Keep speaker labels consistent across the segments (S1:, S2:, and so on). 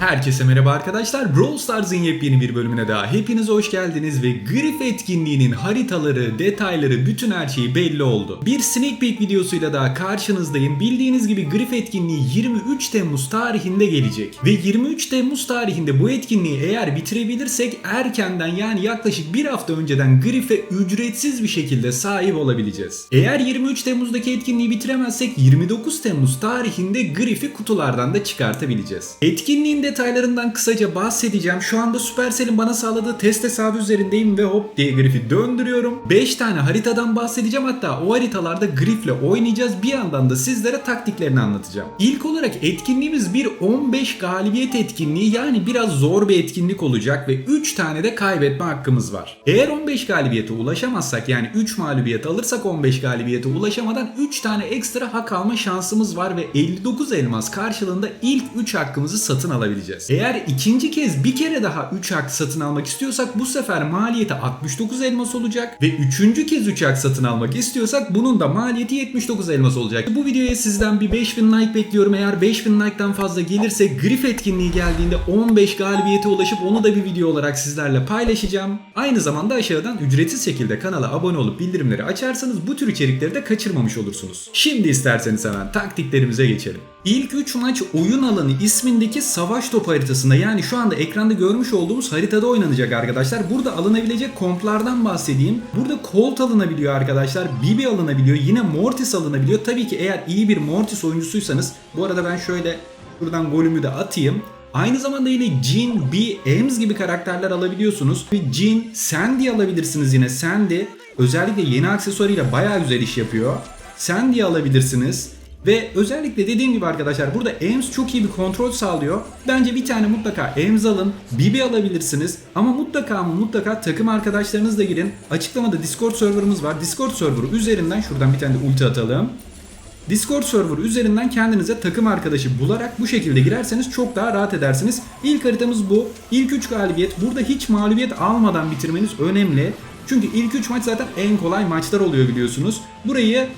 S1: Herkese merhaba arkadaşlar. Brawl Stars'ın yepyeni bir bölümüne daha hepiniz hoş geldiniz ve Grif etkinliğinin haritaları, detayları, bütün her şeyi belli oldu. Bir sneak peek videosuyla daha karşınızdayım. Bildiğiniz gibi Grif etkinliği 23 Temmuz tarihinde gelecek. Ve 23 Temmuz tarihinde bu etkinliği eğer bitirebilirsek erkenden yani yaklaşık bir hafta önceden Grif'e ücretsiz bir şekilde sahip olabileceğiz. Eğer 23 Temmuz'daki etkinliği bitiremezsek 29 Temmuz tarihinde Grif'i kutulardan da çıkartabileceğiz. Etkinliğin detaylarından kısaca bahsedeceğim. Şu anda Supercell'in bana sağladığı test hesabı üzerindeyim ve hop diye Grif'i döndürüyorum. 5 tane haritadan bahsedeceğim hatta o haritalarda Grif'le oynayacağız. Bir yandan da sizlere taktiklerini anlatacağım. İlk olarak etkinliğimiz bir 15 galibiyet etkinliği yani biraz zor bir etkinlik olacak ve 3 tane de kaybetme hakkımız var. Eğer 15 galibiyete ulaşamazsak yani 3 mağlubiyet alırsak 15 galibiyete ulaşamadan 3 tane ekstra hak alma şansımız var ve 59 elmas karşılığında ilk 3 hakkımızı satın alabileceğiz. Eğer ikinci kez bir kere daha 3 hak satın almak istiyorsak bu sefer maliyeti 69 elmas olacak ve üçüncü kez 3 hak satın almak istiyorsak bunun da maliyeti 79 elmas olacak. Bu videoya sizden bir 5000 like bekliyorum. Eğer 5000 like'tan fazla gelirse Grif etkinliği geldiğinde 15 galibiyete ulaşıp onu da bir video olarak sizlerle paylaşacağım. Aynı zamanda aşağıdan ücretsiz şekilde kanala abone olup bildirimleri açarsanız bu tür içerikleri de kaçırmamış olursunuz. Şimdi isterseniz hemen taktiklerimize geçelim. İlk 3 maç oyun alanı ismindeki savaş topu haritasında yani şu anda ekranda görmüş olduğumuz haritada oynanacak arkadaşlar. Burada alınabilecek komplardan bahsedeyim. Burada Colt alınabiliyor arkadaşlar. Bibi alınabiliyor. Yine Mortis alınabiliyor. Tabii ki eğer iyi bir Mortis oyuncusuysanız bu arada ben şöyle buradan golümü de atayım. Aynı zamanda yine Jin, B, Ems gibi karakterler alabiliyorsunuz. Bir Jin, Sandy alabilirsiniz yine. Sandy özellikle yeni aksesuarıyla bayağı güzel iş yapıyor. Sandy alabilirsiniz. Ve özellikle dediğim gibi arkadaşlar burada Ems çok iyi bir kontrol sağlıyor. Bence bir tane mutlaka Ems alın. Bibi alabilirsiniz. Ama mutlaka mutlaka takım arkadaşlarınızla girin. Açıklamada Discord serverımız var. Discord serverı üzerinden şuradan bir tane de ulti atalım. Discord server üzerinden kendinize takım arkadaşı bularak bu şekilde girerseniz çok daha rahat edersiniz. İlk haritamız bu. İlk 3 galibiyet. Burada hiç mağlubiyet almadan bitirmeniz önemli. Çünkü ilk 3 maç zaten en kolay maçlar oluyor biliyorsunuz. Burayı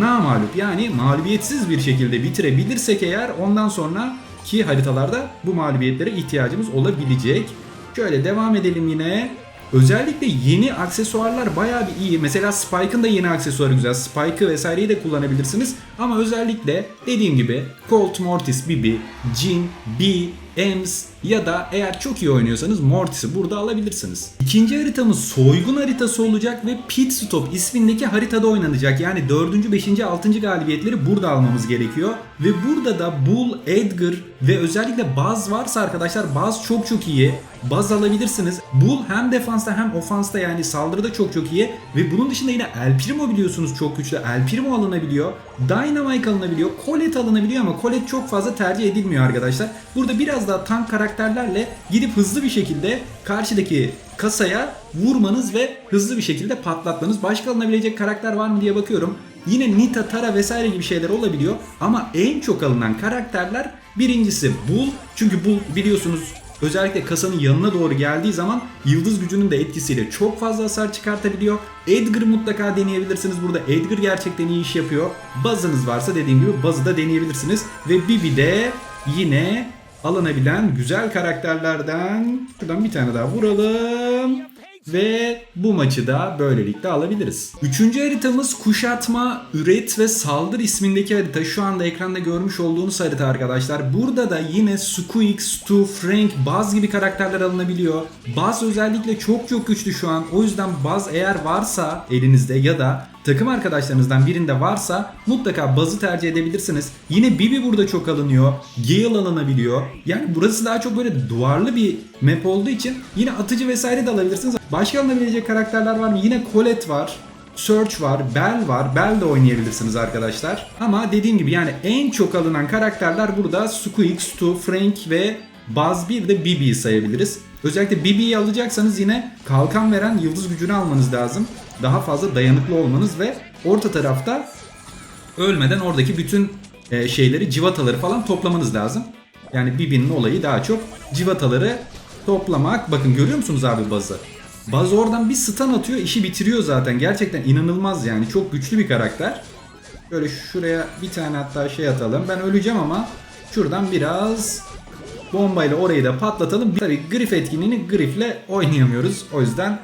S1: namalup yani mağlubiyetsiz bir şekilde bitirebilirsek eğer ondan sonra ki haritalarda bu mağlubiyetlere ihtiyacımız olabilecek. Şöyle devam edelim yine. Özellikle yeni aksesuarlar bayağı bir iyi. Mesela Spike'ın da yeni aksesuarı güzel. Spike'ı vesaireyi de kullanabilirsiniz. Ama özellikle dediğim gibi Colt, Mortis, Bibi, Jin, B, Ems ya da eğer çok iyi oynuyorsanız Mortis'i burada alabilirsiniz. İkinci haritamız soygun haritası olacak ve Pit Stop ismindeki haritada oynanacak. Yani 4. 5. 6. galibiyetleri burada almamız gerekiyor. Ve burada da Bull, Edgar ve özellikle Buzz varsa arkadaşlar Buzz çok çok iyi. Buzz alabilirsiniz. Bull hem defansta hem ofansta yani saldırıda çok çok iyi. Ve bunun dışında yine El Primo biliyorsunuz çok güçlü. El Primo alınabiliyor. Dynamite alınabiliyor. Colette alınabiliyor ama Colette çok fazla tercih edilmiyor arkadaşlar. Burada biraz daha tank karakterlerle gidip hızlı bir şekilde karşıdaki kasaya vurmanız ve hızlı bir şekilde patlatmanız. Başka alınabilecek karakter var mı diye bakıyorum. Yine Nita, Tara vesaire gibi şeyler olabiliyor. Ama en çok alınan karakterler birincisi Bull. Çünkü Bull biliyorsunuz özellikle kasanın yanına doğru geldiği zaman yıldız gücünün de etkisiyle çok fazla hasar çıkartabiliyor. Edgar mutlaka deneyebilirsiniz. Burada Edgar gerçekten iyi iş yapıyor. Buzz'ınız varsa dediğim gibi Buzz'ı da deneyebilirsiniz. Ve Bibi de yine alınabilen güzel karakterlerden şuradan bir tane daha vuralım. Ve bu maçı da böylelikle alabiliriz. Üçüncü haritamız kuşatma, üret ve saldır ismindeki harita. Şu anda ekranda görmüş olduğunuz harita arkadaşlar. Burada da yine Squeak, Stu, Frank, Buzz gibi karakterler alınabiliyor. Buzz özellikle çok çok güçlü şu an. O yüzden Buzz eğer varsa elinizde ya da takım arkadaşlarınızdan birinde varsa mutlaka Buzz'ı tercih edebilirsiniz. Yine Bibi burada çok alınıyor. Gale alınabiliyor. Yani burası daha çok böyle duvarlı bir map olduğu için yine atıcı vesaire de alabilirsiniz. Başka alınabilecek karakterler var mı? Yine Colette var. Search var, Bell var. Bell de oynayabilirsiniz arkadaşlar. Ama dediğim gibi yani en çok alınan karakterler burada Squeak, Stu, Frank ve Buzz bir de Bibi'yi sayabiliriz. Özellikle Bibi'yi alacaksanız yine kalkan veren yıldız gücünü almanız lazım. Daha fazla dayanıklı olmanız ve orta tarafta ölmeden oradaki bütün e, şeyleri, civataları falan toplamanız lazım. Yani Bibi'nin olayı daha çok civataları toplamak. Bakın görüyor musunuz abi Buzz'ı? Buzz oradan bir stun atıyor, işi bitiriyor zaten. Gerçekten inanılmaz yani. Çok güçlü bir karakter. Böyle şuraya bir tane hatta şey atalım. Ben öleceğim ama şuradan biraz Bombayla orayı da patlatalım. Tabii grif etkinliğini grifle oynayamıyoruz. O yüzden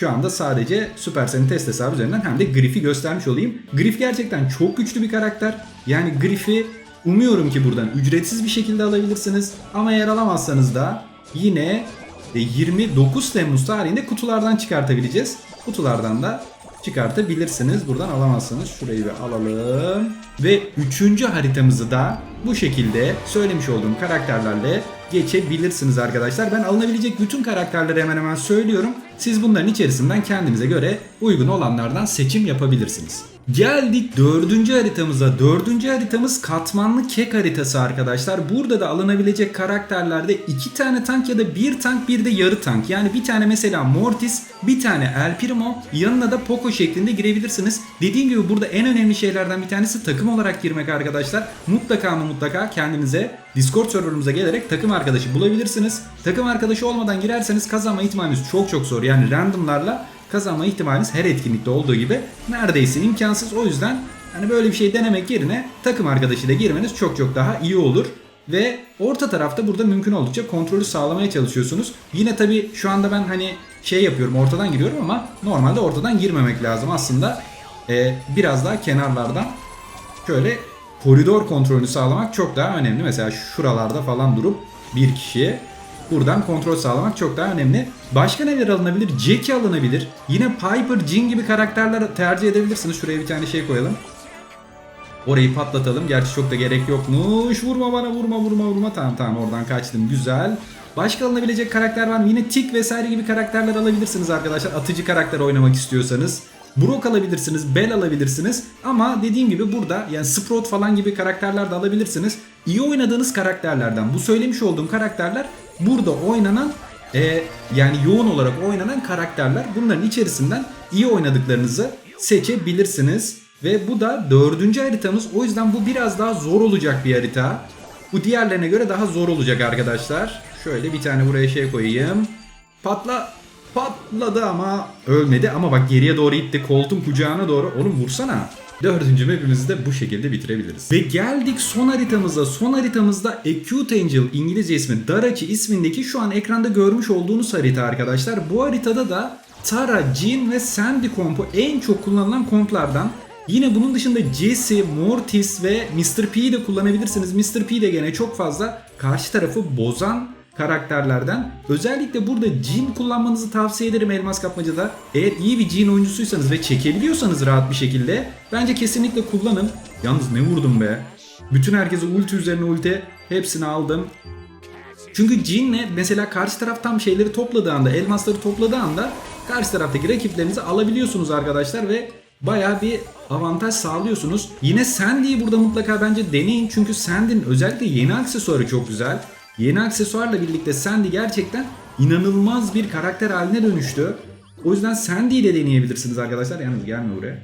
S1: şu anda sadece Supercell'in test hesabı üzerinden hem de Griff'i göstermiş olayım. Griff gerçekten çok güçlü bir karakter. Yani Griff'i umuyorum ki buradan ücretsiz bir şekilde alabilirsiniz. Ama eğer alamazsanız da yine e, 29 Temmuz tarihinde kutulardan çıkartabileceğiz. Kutulardan da çıkartabilirsiniz. Buradan alamazsanız şurayı bir alalım. Ve üçüncü haritamızı da bu şekilde söylemiş olduğum karakterlerle geçebilirsiniz arkadaşlar. Ben alınabilecek bütün karakterleri hemen hemen söylüyorum. Siz bunların içerisinden kendinize göre uygun olanlardan seçim yapabilirsiniz. Geldik dördüncü haritamıza. Dördüncü haritamız katmanlı kek haritası arkadaşlar. Burada da alınabilecek karakterlerde iki tane tank ya da bir tank bir de yarı tank. Yani bir tane mesela Mortis, bir tane El Primo, yanına da Poco şeklinde girebilirsiniz. Dediğim gibi burada en önemli şeylerden bir tanesi takım olarak girmek arkadaşlar. Mutlaka mı mutlaka kendinize Discord serverımıza gelerek takım arkadaşı bulabilirsiniz. Takım arkadaşı olmadan girerseniz kazanma ihtimaliniz çok çok zor. Yani randomlarla kazanma ihtimaliniz her etkinlikte olduğu gibi neredeyse imkansız. O yüzden hani böyle bir şey denemek yerine takım arkadaşıyla girmeniz çok çok daha iyi olur. Ve orta tarafta burada mümkün oldukça kontrolü sağlamaya çalışıyorsunuz. Yine tabi şu anda ben hani şey yapıyorum ortadan giriyorum ama normalde ortadan girmemek lazım. Aslında e, biraz daha kenarlardan şöyle koridor kontrolünü sağlamak çok daha önemli. Mesela şuralarda falan durup bir kişiye buradan kontrol sağlamak çok daha önemli. Başka neler alınabilir? Jackie alınabilir. Yine Piper, Jin gibi karakterler tercih edebilirsiniz. Şuraya bir tane şey koyalım. Orayı patlatalım. Gerçi çok da gerek yokmuş. Vurma bana vurma vurma vurma. Tamam tamam oradan kaçtım. Güzel. Başka alınabilecek karakter var mı? Yine Tik vesaire gibi karakterler alabilirsiniz arkadaşlar. Atıcı karakter oynamak istiyorsanız. Brock alabilirsiniz, Bell alabilirsiniz ama dediğim gibi burada yani Sprout falan gibi karakterler de alabilirsiniz. İyi oynadığınız karakterlerden bu söylemiş olduğum karakterler burada oynanan e, yani yoğun olarak oynanan karakterler. Bunların içerisinden iyi oynadıklarınızı seçebilirsiniz. Ve bu da dördüncü haritamız. O yüzden bu biraz daha zor olacak bir harita. Bu diğerlerine göre daha zor olacak arkadaşlar. Şöyle bir tane buraya şey koyayım. Patla. Patladı ama ölmedi. Ama bak geriye doğru gitti. Koltuğun kucağına doğru. Oğlum vursana. Dördüncü mapimizi de bu şekilde bitirebiliriz. Ve geldik son haritamıza. Son haritamızda Acute Angel İngilizce ismi Darachi ismindeki şu an ekranda görmüş olduğunuz harita arkadaşlar. Bu haritada da Tara, Jean ve Sandy kompu en çok kullanılan komplardan. Yine bunun dışında Jesse, Mortis ve Mr. P'yi de kullanabilirsiniz. Mr. P de gene çok fazla karşı tarafı bozan karakterlerden. Özellikle burada Jin kullanmanızı tavsiye ederim Elmas Kapmaca'da. Eğer iyi bir Jin oyuncusuysanız ve çekebiliyorsanız rahat bir şekilde bence kesinlikle kullanın. Yalnız ne vurdum be. Bütün herkese ulti üzerine ulti hepsini aldım. Çünkü Jin'le mesela karşı taraf tam şeyleri topladığı anda, elmasları topladığı anda karşı taraftaki rakiplerinizi alabiliyorsunuz arkadaşlar ve bayağı bir avantaj sağlıyorsunuz. Yine Sandy'yi burada mutlaka bence deneyin çünkü Sandy'nin özellikle yeni aksesuarı çok güzel. Yeni aksesuarla birlikte Sandy gerçekten inanılmaz bir karakter haline dönüştü. O yüzden Sandy'yi de deneyebilirsiniz arkadaşlar. Yalnız gelme buraya.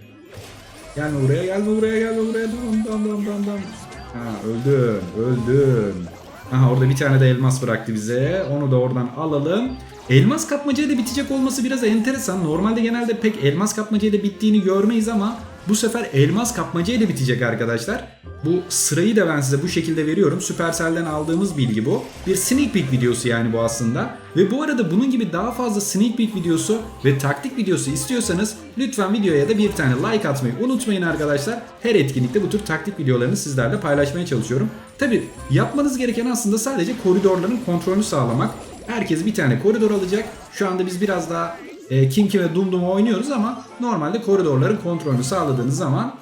S1: Gelme buraya, gelme buraya, gelme buraya. Dam dam dam dam dam. Ha öldün, öldün. Aha orada bir tane de elmas bıraktı bize. Onu da oradan alalım. Elmas kapmacayla bitecek olması biraz enteresan. Normalde genelde pek elmas kapmacayla bittiğini görmeyiz ama bu sefer elmas kapmacayla bitecek arkadaşlar. Bu sırayı da ben size bu şekilde veriyorum. Supercell'den aldığımız bilgi bu. Bir sneak peek videosu yani bu aslında. Ve bu arada bunun gibi daha fazla sneak peek videosu ve taktik videosu istiyorsanız lütfen videoya da bir tane like atmayı unutmayın arkadaşlar. Her etkinlikte bu tür taktik videolarını sizlerle paylaşmaya çalışıyorum. Tabi yapmanız gereken aslında sadece koridorların kontrolünü sağlamak. Herkes bir tane koridor alacak. Şu anda biz biraz daha e, kim kime dum dum oynuyoruz ama normalde koridorların kontrolünü sağladığınız zaman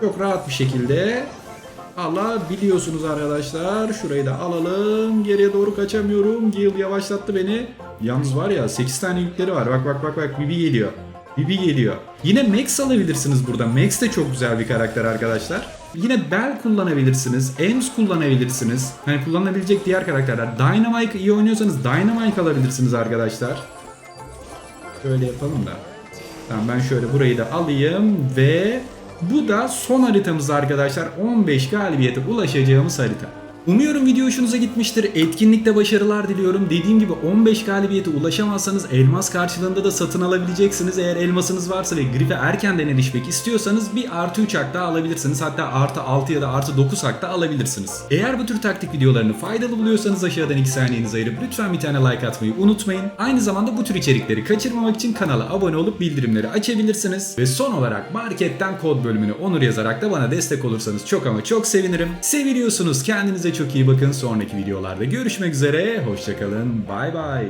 S1: çok rahat bir şekilde alabiliyorsunuz arkadaşlar. Şurayı da alalım. Geriye doğru kaçamıyorum. Gil yavaşlattı beni. Yalnız var ya 8 tane yükleri var. Bak bak bak bak Bibi geliyor. Bibi geliyor. Yine Max alabilirsiniz burada. Max de çok güzel bir karakter arkadaşlar. Yine Bell kullanabilirsiniz. Ems kullanabilirsiniz. Hani kullanılabilecek diğer karakterler. Dynamite iyi oynuyorsanız Dynamite alabilirsiniz arkadaşlar. Şöyle yapalım da. Tamam ben şöyle burayı da alayım ve bu da son haritamız arkadaşlar. 15 galibiyete ulaşacağımız harita. Umuyorum video hoşunuza gitmiştir. Etkinlikte başarılar diliyorum. Dediğim gibi 15 galibiyete ulaşamazsanız elmas karşılığında da satın alabileceksiniz. Eğer elmasınız varsa ve grife erkenden erişmek istiyorsanız bir artı 3 hak daha alabilirsiniz. Hatta artı 6 ya da artı 9 hak da alabilirsiniz. Eğer bu tür taktik videolarını faydalı buluyorsanız aşağıdan 2 saniyenizi ayırıp lütfen bir tane like atmayı unutmayın. Aynı zamanda bu tür içerikleri kaçırmamak için kanala abone olup bildirimleri açabilirsiniz. Ve son olarak marketten kod bölümünü onur yazarak da bana destek olursanız çok ama çok sevinirim. Seviliyorsunuz. Çok iyi bakın. Sonraki videolarda görüşmek üzere. Hoşçakalın. Bay bay.